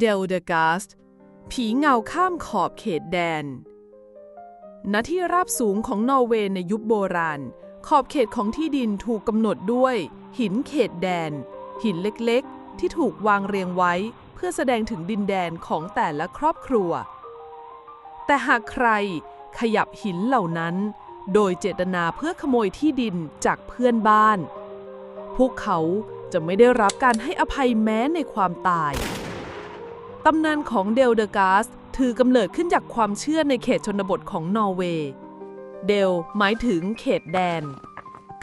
เดลเดกาสผีเงาข้ามขอบเขตแดน ณ ที่ราบสูงของนอร์เวย์ในยุคโบราณ ขอบเขตของที่ดินถูกกำหนดด้วย หินเขตแดน หินเล็กๆ ที่ถูกวางเรียงไว้เพื่อแสดงถึงดินแดนของแต่ละครอบครัว แต่หากใครขยับหินเหล่านั้น โดยเจตนาเพื่อขโมยที่ดินจากเพื่อนบ้าน พวกเขาจะไม่ได้รับการให้อภัยแม้ในความตาย ตำนานของเดลเดกาสถือกำเนิดขึ้นจากความเชื่อในเขตชนบทของนอร์เวย์ เดลหมายถึงเขตแดน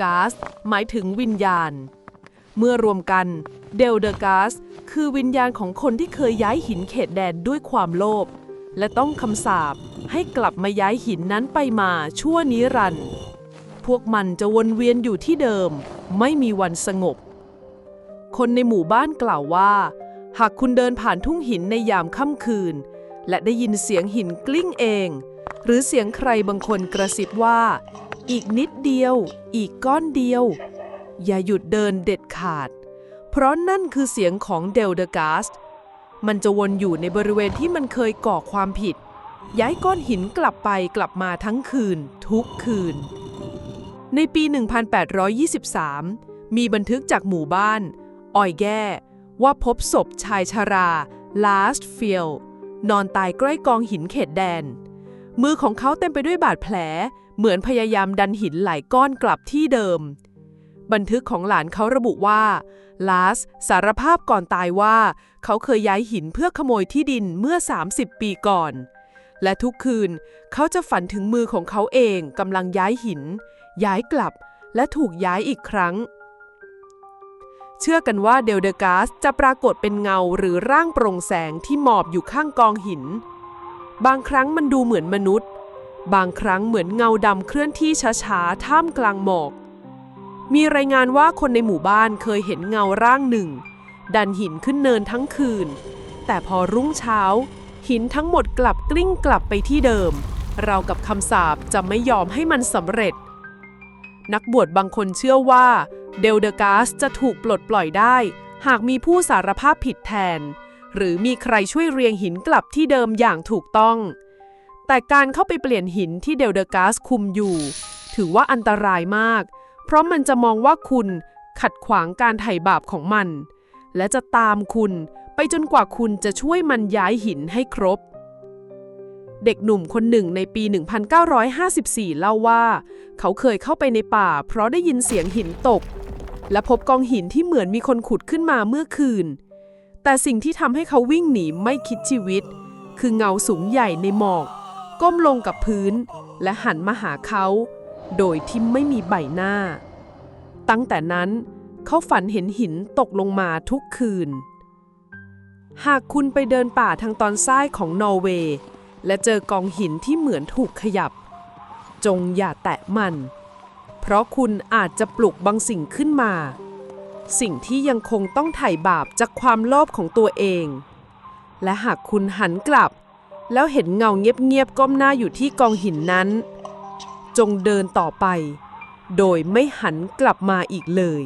กาสหมายถึงวิญญาณ เมื่อรวมกันเดลเดกาสคือวิญญาณของคนที่เคยย้ายหินเขตแดนด้วยความโลภและต้องคำสาปให้กลับมาย้ายหินนั้นไปมาชั่วนิรันดร์พวกมันจะวนเวียนอยู่ที่เดิม ไม่มีวันสงบ คนในหมู่บ้านกล่าวว่า หากคุณเดินผ่านทุ่งหินในยามค่ำคืน และได้ยินเสียงหินกลิ้งเอง หรือเสียงใครบางคนกระซิบว่า อีกนิดเดียว อีกก้อนเดียว อย่าหยุดเดินเด็ดขาด เพราะนั่นคือเสียงของเดลเดกาสมันจะวนอยู่ในบริเวณที่มันเคยก่อความผิด ย้ายก้อนหินกลับไปกลับมาทั้งคืน ทุกคืน ในปี 1823 มีบันทึกจากหมู่บ้าน ออยแก้ ว่าพบศพชายชารา last field นอนตายใกล้กองหินเขตแดน มือของเขาเต็มไปด้วยบาดแผล เหมือนพยายามดันหินหลายก้อนกลับที่เดิม บันทึกของหลานเขาระบุว่าลาสสารภาพก่อนตายว่า เขาเคยย้ายหินเพื่อขโมยที่ดินเมื่อ 30 ปีก่อน และทุกคืนเขาจะฝันถึงมือของเขาเองกำลังย้ายหิน ย้ายกลับและถูกย้ายอีกครั้ง เชื่อกันว่าเดลเดกาสจะปรากฏเป็นเงาหรือร่างโปร่งแสงที่หมอบอยู่ข้างกองหิน บางครั้งมันดูเหมือนมนุษย์ บางครั้งเหมือนเงาดำเคลื่อนที่ช้าๆ ท่ามกลางหมอก มีรายงานว่าคนในหมู่บ้านเคยเห็นเงาร่างหนึ่ง ดันหินขึ้นเนินทั้งคืน แต่พอรุ่งเช้า หินทั้งหมดกลับกลิ้งกลับไปที่เดิม เรากับคำสาปจะไม่ยอมให้มันสำเร็จ นักบวชบางคนเชื่อว่า เดลเดกาสจะถูกปลดปล่อยได้ หากมีผู้สารภาพผิดแทน หรือมีใครช่วยเรียงหินกลับที่เดิมอย่างถูกต้อง แต่การเข้าไปเปลี่ยนหินที่เดลเดกาสคุมอยู่ ถือว่าอันตรายมาก เพราะมันจะมองว่าคุณขัดขวางการไถ่บาปของมัน และจะตามคุณไปจนกว่าคุณจะช่วยมันย้ายหินให้ครบ เด็กหนุ่มคนหนึ่งในปี 1954 เล่าว่า เขาเคยเข้าไปในป่า เพราะได้ยินเสียงหินตก และพบกองหินที่เหมือนมีคนขุดขึ้นมาเมื่อคืน แต่สิ่งที่ทำให้เขาวิ่งหนีไม่คิดชีวิต คือเงาสูงใหญ่ในหมอก ก้มลงกับพื้น และหันมาหาเขา โดยที่ไม่มีใบหน้า ตั้งแต่นั้นเขาฝันเห็นหินตกลงมาทุกคืน หากคุณไปเดินป่าทางตอนซ้ของนอร์เวย์และเจอกองหินที่เหมือนถูกขยับ จงอย่าแตะมัน เพราะคุณอาจจะปลุกบางสิ่งขึ้นมา สิ่งที่ยังคงต้องไถ่บาปจากความโลภของตัวเอง และหากคุณหันกลับ แล้วเห็นเงาเงียบๆก้มหน้าอยู่ที่กองหินนั้น จงเดินต่อไป โดยไม่หันกลับมาอีกเลย